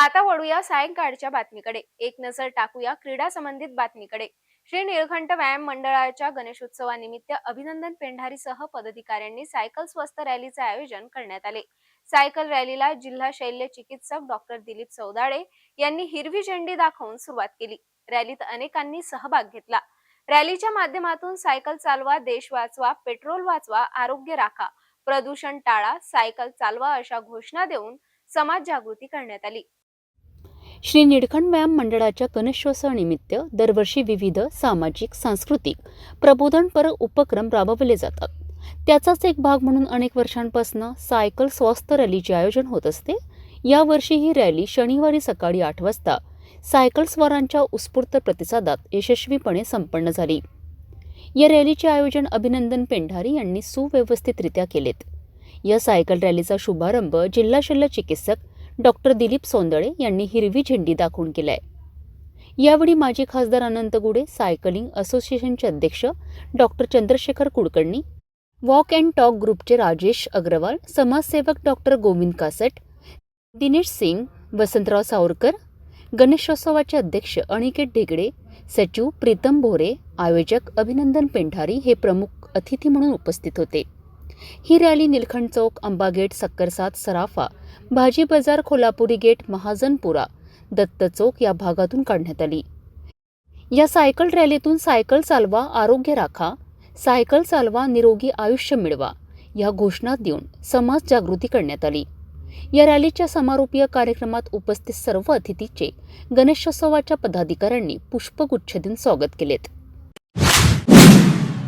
आता वळूया सायंकाळच्या बातमीकडे. एक नजर टाकूया क्रीडा संबंधित बातमीकडे. श्री निळकंठ व्यायाम मंडळाच्या गणेशोत्सवानिमित्त अभिनंदन पेंढारीसह पदाधिकाऱ्यांनी सायकल स्वस्त रॅलीचे आयोजन करण्यात आले. सायकल रॅलीला जिल्हा शैल्य चिकित्सक डॉक्टर दिलीप सौदाळे यांनी हिरवी झेंडी दाखवून सुरुवात केली. रॅलीत अनेकांनी सहभाग घेतला. रॅलीच्या माध्यमातून सायकल चालवा देश वाचवा पेट्रोल वाचवा आरोग्य राखा प्रदूषण टाळा सायकल चालवा अशा घोषणा देऊन समाज जागृती करण्यात आली. श्री निळकंठ व्यायाम मंडळाच्या गणेशोत्सवानिमित्त दरवर्षी विविध सामाजिक सांस्कृतिक प्रबोधनपर उपक्रम राबवले जातात. त्याचाच एक भाग म्हणून अनेक वर्षांपासून सायकल स्वस्त रॅलीचे आयोजन होत असते यावर्षी ही रॅली शनिवारी सकाळी आठ वाजता सायकल स्वारांच्या उत्स्फूर्त प्रतिसादात यशस्वीपणे संपन्न झाली. या रॅलीचे आयोजन अभिनंदन पेंढारी यांनी सुव्यवस्थितरित्या केलेत. या सायकल रॅलीचा शुभारंभ जिल्हा शल्य चिकित्सक डॉक्टर दिलीप सोंदळे यांनी हिरवी झेंडी दाखवून केलाय. यावेळी माजी खासदार अनंत गुडे सायकलिंग असोसिएशनचे अध्यक्ष doctor Chandrashekhar Kulkarni walk and talk ग्रुपचे राजेश अग्रवाल समाजसेवक डॉक्टर गोविंद कासट दिनेश सिंग वसंतराव सावरकर गणेशोत्सवाचे अध्यक्ष अनिकेत ढेगडे सचिव प्रीतम भोरे आयोजक अभिनंदन पेंढारी हे प्रमुख अतिथी म्हणून उपस्थित होते. ही रॅली निलखंड चौक अंबा गेट सक्करसात सराफा भाजी बाजार कोल्हापुरी गेट महाजनपुरा दत्त चौक या भागातून काढण्यात आली. या सायकल रॅलीतून सायकल चालवा आरोग्य राखा सायकल चालवा निरोगी आयुष्य मिळवा या घोषणा देऊन समाज जागृती करण्यात आली. या रॅलीच्या समारोपीय कार्यक्रमात उपस्थित सर्व अतिथीचे गणेशोत्सवाच्या पदाधिकाऱ्यांनी पुष्पगुच्छ देऊन स्वागत केलेत.